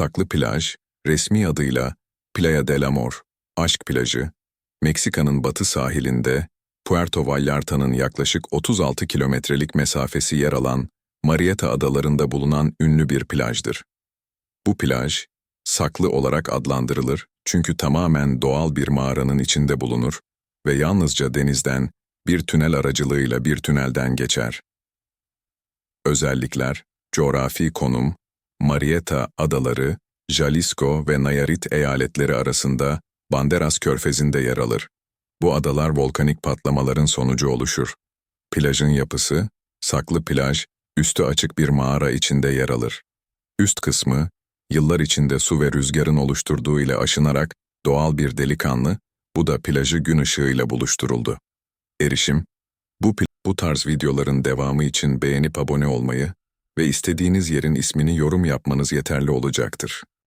Saklı Plaj, resmi adıyla Playa del Amor, Aşk Plajı, Meksika'nın batı sahilinde Puerto Vallarta'nın yaklaşık 36 kilometrelik mesafesi yer alan Marieta Adalarında bulunan ünlü bir plajdır. Bu plaj, saklı olarak adlandırılır çünkü tamamen doğal bir mağaranın içinde bulunur ve yalnızca denizden bir tünel aracılığıyla bir tünelden geçer. Özellikler, coğrafi konum, Marieta Adaları, Jalisco ve Nayarit eyaletleri arasında Banderas Körfezi'nde yer alır. Bu adalar volkanik patlamaların sonucu oluşur. Plajın yapısı, saklı plaj, üstü açık bir mağara içinde yer alır. Üst kısmı, yıllar içinde su ve rüzgarın oluşturduğu ile aşınarak doğal bir delikanlı, bu da plajı gün ışığıyla buluşturuldu. Erişim, bu, bu tarz videoların devamı için beğenip abone olmayı ve istediğiniz yerin ismini yorum yapmanız yeterli olacaktır.